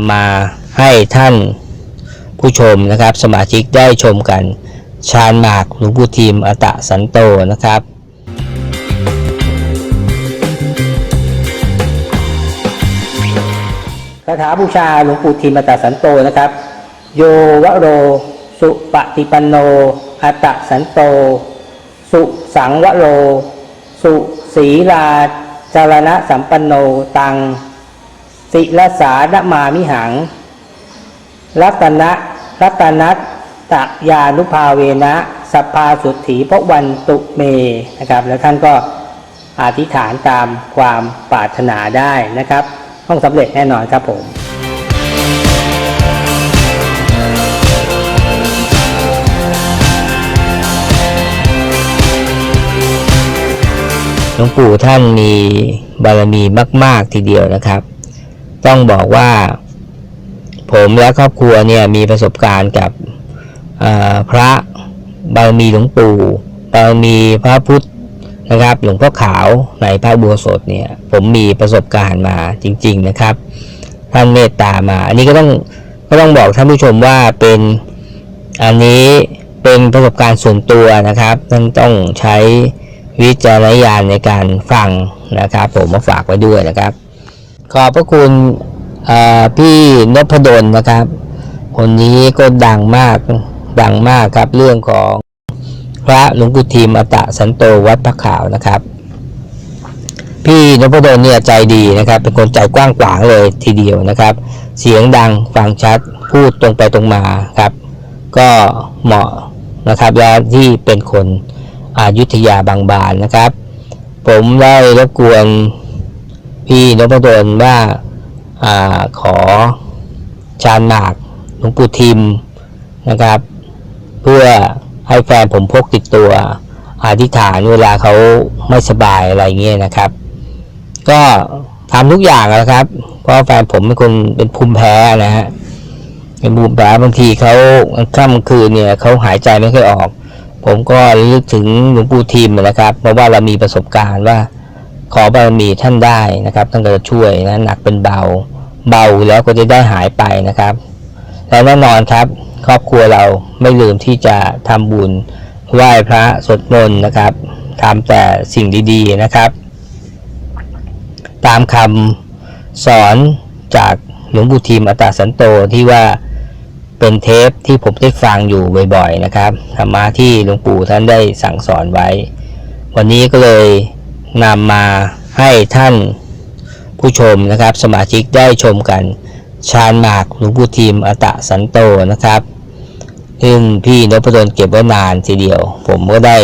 ำมาให้ท่านผู้ชมนะครับ สมาชิกได้ชมกันชาญหมากหลวงปู่ทีมอตะสันโตนะครับคาถาบูชาหลวงปู่ทิมอตตสันโตนะครับ โยวะโร สุปฏิปันโนอตตสันโต สุสังวโร สุศีลาจารณะสัมปันโนตัง ศิลสานมามิหัง รัตนะรัตนัตตยานุภาเวนะสัพพาสุทธีพระวันตุเมนะครับ แล้วท่านก็อธิษฐานตามความปรารถนาได้นะครับ ต้องสำเร็จแน่นอนครับผมหลวงปู่ท่านมีบารมีมาก ๆ ทีเดียวนะครับ ต้องบอกว่า ผมและครอบครัวเนี่ยมีประสบการณ์กับพระบารมีหลวงปู่บารมีพระพุทธนะครับ หลวงพ่อขาวในพระบัวสดเนี่ย ผมมีประสบการณ์มาจริง ๆนะครับท่านเมตตามา อันนี้ก็ต้องก็ต้องบอกท่านผู้ชมว่าเป็นอันนี้เป็นประสบการณ์ส่วนตัวนะครับท่านต้องใช้วิจารณญาณในการฟังนะครับ ผมมาฝากไว้ด้วยนะครับ ขอบพระคุณพี่นพดลนะครับ คนนี้ก็ดังมาก ดังมากครับเรื่องของพระหลวงปู่ทีมอตะสันโตวัดพระขาวนะครับ พี่นพดลเนี่ยใจดีนะครับ เป็นคนใจกว้างขวางเลยทีเดียวนะครับ เสียงดังฟังชัดพูดตรงไปตรงมาครับ ก็เหมาะนะครับและที่เป็นคนอายุทยาบางบานนะครับ ผมได้รบกวน พี่นพดลว่าอาขอชานหมากหลวงปู่ทิมนะครับ เพื่อให้แฟนผมพกติดตัวอธิษฐานเวลาเขาไม่สบายอะไรเงี้ยนะครับ ก็ทำทุกอย่างนะครับ เพราะแฟนผมเป็นคนเป็นภูมิแพ้นะฮะเป็นภูมิแพ้บางทีเขาค่ำคืนเนี่ยเขาหายใจไม่ค่อยออก ผมก็ระลึกถึงหลวงปู่ทิมนะครับ เพราะว่าเรามีประสบการณ์ว่า ขอบารมีท่านได้นะครับท่านก็จะช่วยนะหนักเป็นเบา เบาแล้วก็จะได้หายไปนะครับ และแน่นอนครับ ครอบครัวเราไม่ลืมที่จะทำบุญไหว้พระสวดมนต์นะครับทำแต่สิ่งดีๆนะครับ ตามคำสอนจากหลวงปู่ทิมอัตตสันโตที่ว่าเป็นเทปที่ผมได้ฟังอยู่บ่อยๆนะครับธรรมะที่หลวงปู่ท่านได้สั่งสอนไว้ วันนี้ก็เลย นำมาให้ท่านผู้ชมนะครับ สมาชิกได้ชมกันชาญหมากหลวงปู่ทีมอตะสันโตนะครับซึ่งพี่นพดลเก็บไว้นานทีเดียว ผมก็ได้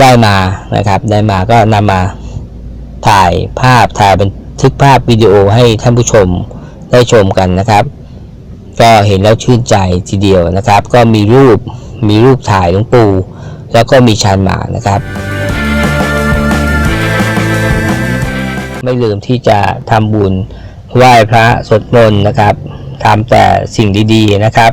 ได้มานะครับ ได้มาก็นำมาถ่ายภาพถ่ายบันทึกภาพวิดีโอให้ท่านผู้ชมได้ชมกันนะครับ ก็เห็นแล้วชื่นใจทีเดียวนะครับ ก็มีรูปมีรูปถ่ายหลวงปู่แล้วก็มีชาญหมากนะครับ ไม่ลืมที่จะทำบุญไหว้พระสวดมนต์นะครับทำแต่สิ่งดีๆนะครับ